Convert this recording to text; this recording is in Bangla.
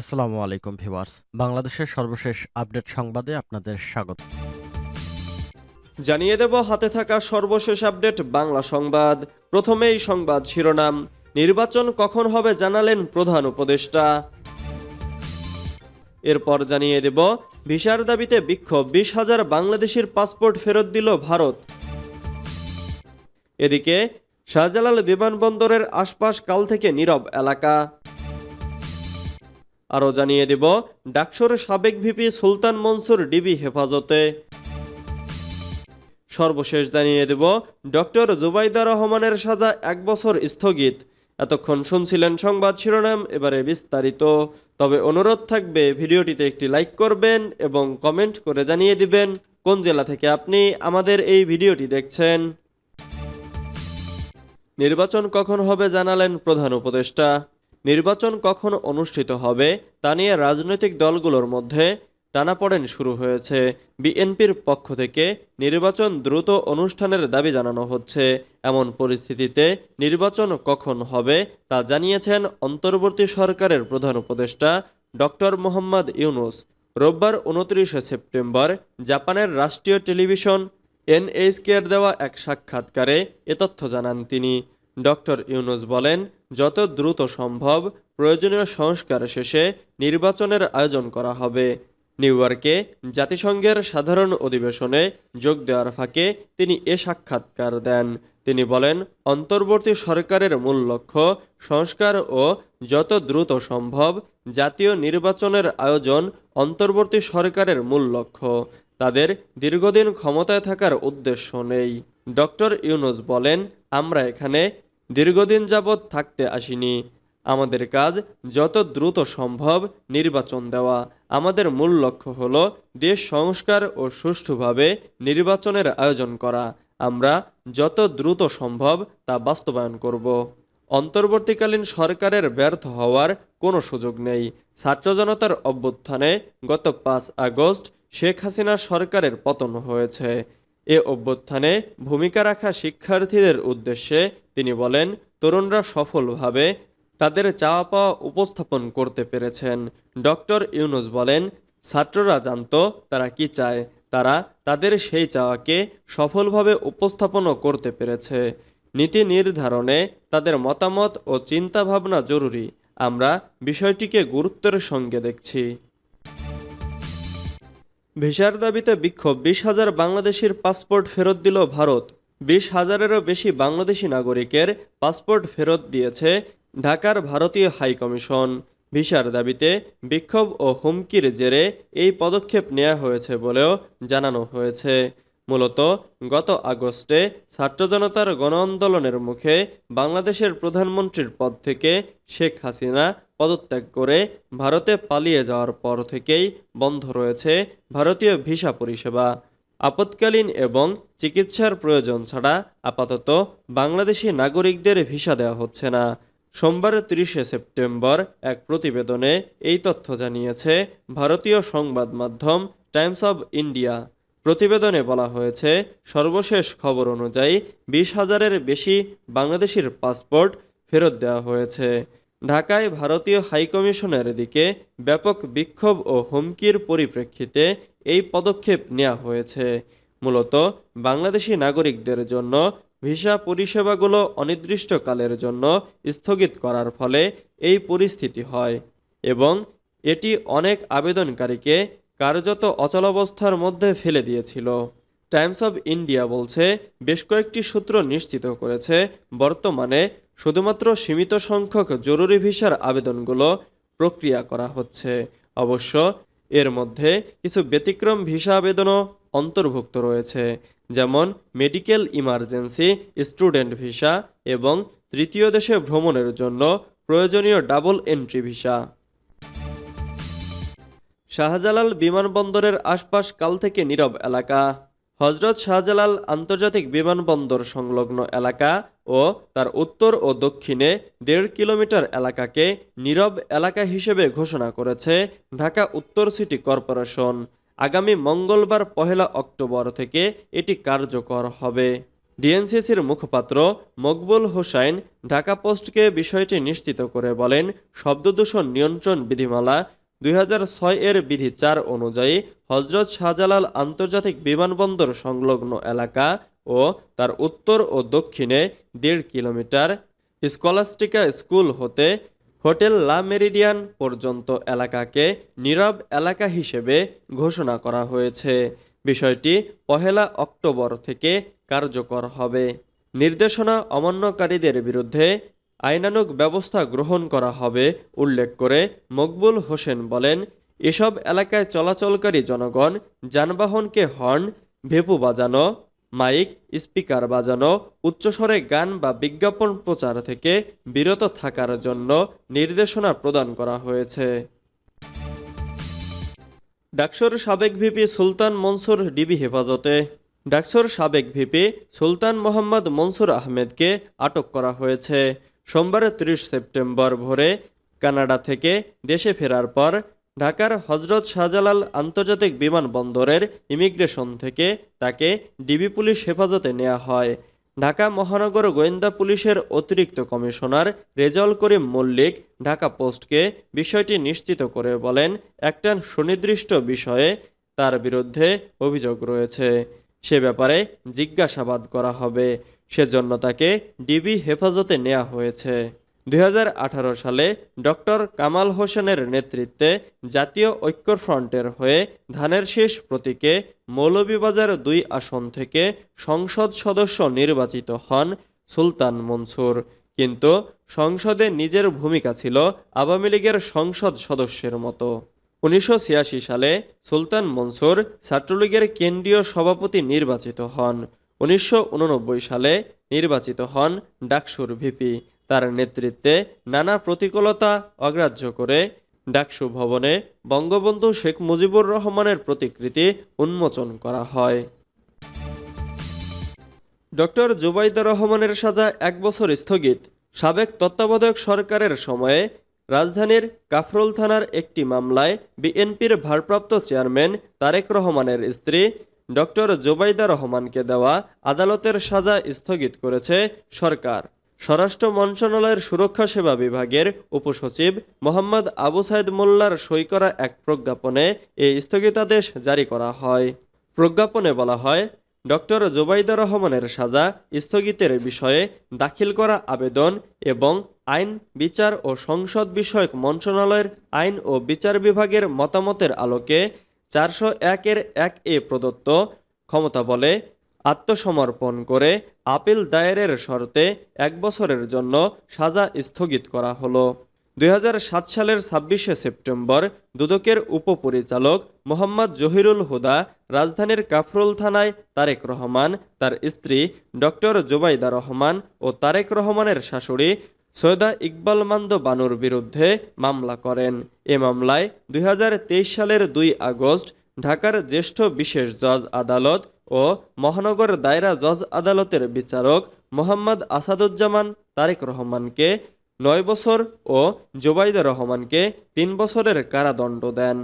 আসসালামু আলাইকুম ভিউয়ার্স। বাংলাদেশের সর্বশেষ আপডেট সংবাদে আপনাদের স্বাগত। জানিয়ে দেব, হাতে থাকা সর্বশেষ আপডেট বাংলা সংবাদ। প্রথমেই সংবাদ শিরোনাম, নির্বাচন কখন হবে জানালেন প্রধান উপদেষ্টা। এরপর জানিয়ে দেব, ভিসার দাবিতে বিক্ষোভ, বিশ হাজার বাংলাদেশের পাসপোর্ট ফেরত দিল ভারত। এদিকে, শাহজালাল বিমানবন্দরের আশপাশ কাল থেকে নীরব এলাকা। আরও জানিয়ে দেব, ডাকসুর সাবেক ভিপি সুলতান মনসুর ডিবি হেফাজতে। সর্বশেষ জানিয়ে দেব, ডক্টর জুবাইদা রহমানের সাজা এক বছর স্থগিত। এতক্ষণ শুনছিলেন সংবাদ শিরোনাম, এবারে বিস্তারিত। তবে অনুরোধ থাকবে, ভিডিওটিতে একটি লাইক করবেন এবং কমেন্ট করে জানিয়ে দিবেন কোন জেলা থেকে আপনি আমাদের এই ভিডিওটি দেখছেন। নির্বাচন কখন হবে জানালেন প্রধান উপদেষ্টা। নির্বাচন কখন অনুষ্ঠিত হবে তা নিয়ে রাজনৈতিক দলগুলোর মধ্যে টানাপড়েন শুরু হয়েছে। বিএনপির পক্ষ থেকে নির্বাচন দ্রুত অনুষ্ঠানের দাবি জানানো হচ্ছে। এমন পরিস্থিতিতে নির্বাচন কখন হবে তা জানিয়েছেন অন্তর্বর্তী সরকারের প্রধান উপদেষ্টা ডক্টর মোহাম্মদ ইউনুস। রোববার উনত্রিশে সেপ্টেম্বর জাপানের রাষ্ট্রীয় টেলিভিশন এনএইচকের দেওয়া এক সাক্ষাৎকারে এ তথ্য জানান তিনি। ডক্টর ইউনুস বলেন যত দ্রুত সম্ভব প্রয়োজনীয় সংস্কার শেষে নির্বাচনের আয়োজন করা হবে। নিউ ইয়র্কে জাতিসংঘের সাধারণ অধিবেশনে যোগ দেওয়ার ফাঁকে তিনি এ সাক্ষাৎকার দেন। তিনি বলেন, অন্তর্বর্তী সরকারের মূল লক্ষ্য সংস্কার ও যত দ্রুত সম্ভব জাতীয় নির্বাচনের আয়োজন অন্তর্বর্তী সরকারের মূল লক্ষ্য। তাদের দীর্ঘদিন ক্ষমতায় থাকার উদ্দেশ্য নেই। ডক্টর ইউনুস বলেন, আমরা এখানে দীর্ঘদিন যাবৎ থাকতে আসিনি। আমাদের কাজ যত দ্রুত সম্ভব নির্বাচন দেওয়া। আমাদের মূল লক্ষ্য হলো দেশ সংস্কার ও সুষ্ঠুভাবে নির্বাচনের আয়োজন করা। আমরা যত দ্রুত সম্ভব তা বাস্তবায়ন করব। অন্তর্বর্তীকালীন সরকারের ব্যর্থ হওয়ার কোনো সুযোগ নেই। ছাত্র জনতার অভ্যুত্থানে গত পাঁচ আগস্ট শেখ হাসিনা সরকারের পতন হয়েছে। এ অভ্যুত্থানে ভূমিকা রাখা শিক্ষার্থীদের উদ্দেশ্যে তিনি বলেন, তরুণরা সফলভাবে তাদের চাওয়া পাওয়া উপস্থাপন করতে পেরেছেন। ডক্টর ইউনুস বলেন, ছাত্ররা জানতো তারা কি চায়। তারা তাদের সেই চাওয়াকে সফলভাবে উপস্থাপনও করতে পেরেছে। নীতি নির্ধারণে তাদের মতামত ও চিন্তাভাবনা জরুরি। আমরা বিষয়টিকে গুরুত্বের সঙ্গে দেখছি। ভিসার দাবিতে বিক্ষোভ। বিশ হাজার বাংলাদেশির পাসপোর্ট ফেরত দিল ভারত। বিশ হাজারেরও বেশি বাংলাদেশি নাগরিকের পাসপোর্ট ফেরত দিয়েছে ঢাকার ভারতীয় হাইকমিশন। ভিসার দাবিতে বিক্ষোভ ও হুমকির জেরে এই পদক্ষেপ নেওয়া হয়েছে বলেও জানানো হয়েছে। মূলত গত আগস্টে ছাত্র জনতার গণ আন্দোলনের মুখে বাংলাদেশের প্রধানমন্ত্রীর পদ থেকে শেখ হাসিনা পদত্যাগ করে ভারতে পালিয়ে যাওয়ার পর থেকেই বন্ধ রয়েছে ভারতীয় ভিসা পরিষেবা। আপৎকালীন এবং চিকিৎসার প্রয়োজন ছাড়া আপাতত বাংলাদেশি নাগরিকদের ভিসা দেওয়া হচ্ছে না। সোমবার তিরিশে সেপ্টেম্বর এক প্রতিবেদনে এই তথ্য জানিয়েছে ভারতীয় সংবাদ মাধ্যম টাইমস অব ইন্ডিয়া। প্রতিবেদনে বলা হয়েছে, সর্বশেষ খবর অনুযায়ী বিশ হাজারের বেশি বাংলাদেশির পাসপোর্ট ফেরত দেওয়া হয়েছে। ঢাকায় ভারতীয় হাইকমিশনের দিকে ব্যাপক বিক্ষোভ ও হুমকির পরিপ্রেক্ষিতে এই পদক্ষেপ নেওয়া হয়েছে। মূলত, বাংলাদেশি নাগরিকদের জন্য ভিসা পরিষেবাগুলো অনির্দিষ্টকালের জন্য স্থগিত করার ফলে এই পরিস্থিতি হয় এবং এটি অনেক আবেদনকারীকে কার্যত অচলাবস্থার মধ্যে ফেলে দিয়েছিল। টাইমস অব ইন্ডিয়া বলছে, বেশ কয়েকটি সূত্র নিশ্চিত করেছে, বর্তমানে শুধুমাত্র সীমিত সংখ্যক জরুরি ভিসার আবেদনগুলো প্রক্রিয়া করা হচ্ছে। অবশ্য, এর মধ্যে কিছু ব্যতিক্রম ভিসা আবেদনও অন্তর্ভুক্ত রয়েছে, যেমন মেডিকেল ইমার্জেন্সি, স্টুডেন্ট ভিসা এবং তৃতীয় দেশে ভ্রমণের জন্য প্রয়োজনীয় ডাবল এন্ট্রি ভিসা। শাহজালাল বিমানবন্দরের আশপাশ কাল থেকে নীরব এলাকা। হজরত শাহজালাল আন্তর্জাতিক বিমানবন্দর সংলগ্ন এলাকা ও তার উত্তর ও দক্ষিণে দেড় কিলোমিটার এলাকাকে নীরব এলাকা হিসেবে ঘোষণা করেছে ঢাকা উত্তর সিটি কর্পোরেশন। আগামী মঙ্গলবার পহেলা অক্টোবর থেকে এটি কার্যকর হবে। ডিএনসিসির মুখপাত্র মকবুল হোসাইন ঢাকা পোস্টকে বিষয়টি নিশ্চিত করে বলেন, শব্দদূষণ নিয়ন্ত্রণ বিধিমালা দুই হাজার ছয় এর বিধি চার অনুযায়ী হজরত শাহজালাল আন্তর্জাতিক বিমানবন্দর সংলগ্ন এলাকা ও তার উত্তর ও দক্ষিণে দেড় কিলোমিটার স্কলাস্টিকা স্কুল হতে হোটেল লা মেরিডিয়ান পর্যন্ত এলাকাকে নীরব এলাকা হিসেবে ঘোষণা করা হয়েছে। বিষয়টি পহেলা অক্টোবর থেকে কার্যকর হবে। নির্দেশনা অমান্যকারীদের বিরুদ্ধে আইনানুগ ব্যবস্থা গ্রহণ করা হবে, উল্লেখ করে মকবুল হোসেন বলেন, এসব এলাকায় চলাচলকারী জনগণ, যানবাহনকে হর্ন, ভেপু বাজানো, মাইক, স্পিকার বাজানো, উচ্চস্বরে গান বা বিজ্ঞাপন প্রচার থেকে বিরত থাকার জন্য নির্দেশনা প্রদান করা হয়েছে। ডাকসুর সাবেক ভিপি সুলতান মনসুর ডিবি হেফাজতে। ডাকসুর সাবেক ভিপি সুলতান মোহাম্মদ মনসুর আহমেদকে আটক করা হয়েছে। সোমবার ত্রিশ সেপ্টেম্বর ভোরে কানাডা থেকে দেশে ফেরার পর ঢাকার হজরত শাহজালাল আন্তর্জাতিক বিমানবন্দরের ইমিগ্রেশন থেকে তাকে ডিবি পুলিশ হেফাজতে নেওয়া হয়। ঢাকা মহানগর গোয়েন্দা পুলিশের অতিরিক্ত কমিশনার রেজাউল করিম মল্লিক ঢাকা পোস্টকে বিষয়টি নিশ্চিত করে বলেন, একটা সুনির্দিষ্ট বিষয়ে তার বিরুদ্ধে অভিযোগ রয়েছে। সে ব্যাপারে জিজ্ঞাসাবাদ করা হবে। সেজন্য তাকে ডিবি হেফাজতে নেওয়া হয়েছে। দুই হাজার আঠারো সালে ডক্টর কামাল হোসেনের নেতৃত্বে জাতীয় ঐক্যফ্রন্টের হয়ে ধানের শেষ প্রতীকে মৌলভীবাজার দুই আসন থেকে সংসদ সদস্য নির্বাচিত হন সুলতান মনসুর। কিন্তু সংসদে নিজের ভূমিকা ছিল আওয়ামী লীগের সংসদ সদস্যের মতো। উনিশশো ছিয়াশি সালে সুলতান মনসুর ছাত্রলীগের কেন্দ্রীয় সভাপতি নির্বাচিত হন। উনিশশো উননব্বই সালে নির্বাচিত হন ডাকসুর ভিপি। তার নেতৃত্বে নানা প্রতিকূলতা অগ্রাহ্য করে ডাকসু ভবনে বঙ্গবন্ধু শেখ মুজিবুর রহমানের প্রতিকৃতি উন্মোচন করা হয়। ডক্টর জুবাইদা রহমানের সাজা এক বছর স্থগিত। সাবেক তত্ত্বাবধায়ক সরকারের সময়ে রাজধানীর কাফরুল থানার একটি মামলায় বিএনপির ভারপ্রাপ্ত চেয়ারম্যান তারেক রহমানের স্ত্রী ডক্টর জোবাইদা রহমানকে দেওয়া আদালতের সাজা স্থগিত করেছে সরকার। স্বরাষ্ট্র মন্ত্রণালয়ের সুরক্ষা সেবা বিভাগের উপসচিব মোহাম্মদ আবু সাইদ মোল্লার সই করা এক প্রজ্ঞাপনে এই স্থগিতাদেশ জারি করা হয়। প্রজ্ঞাপনে বলা হয়, ডক্টর জোবাইদা রহমানের সাজা স্থগিতের বিষয়ে দাখিল করা আবেদন এবং আইন, বিচার ও সংসদ বিষয়ক মন্ত্রণালয়ের আইন ও বিচার বিভাগের মতামতের আলোকে চারশো একের এক এ প্রদত্ত ক্ষমতা বলে আত্মসমর্পণ করে আপিল দায়েরের শর্তে এক বছরের জন্য সাজা স্থগিত করা হলো। দু হাজার সাত সালের ছাব্বিশে সেপ্টেম্বর দুদকের উপপরিচালক মোহাম্মদ জহিরুল হুদা রাজধানীর কাফরুল থানায় তারেক রহমান, তার স্ত্রী ডক্টর জুবাইদা রহমান ও তারেক রহমানের শাশুড়ি সৈয়দা ইকবাল মান্দ বানুর বিরুদ্ধে মামলা করেন। এ মামলায় দুই হাজার তেইশ সালের দুই আগস্ট ঢাকার জ্যেষ্ঠ বিশেষ জজ আদালত ও মহানগর দায়রা জজ আদালতের বিচারক মোহাম্মদ আসাদুজ্জামান তারেক রহমানকে নয় বছর ও জোবাইদা রহমানকে তিন বছরের কারাদণ্ড দেন।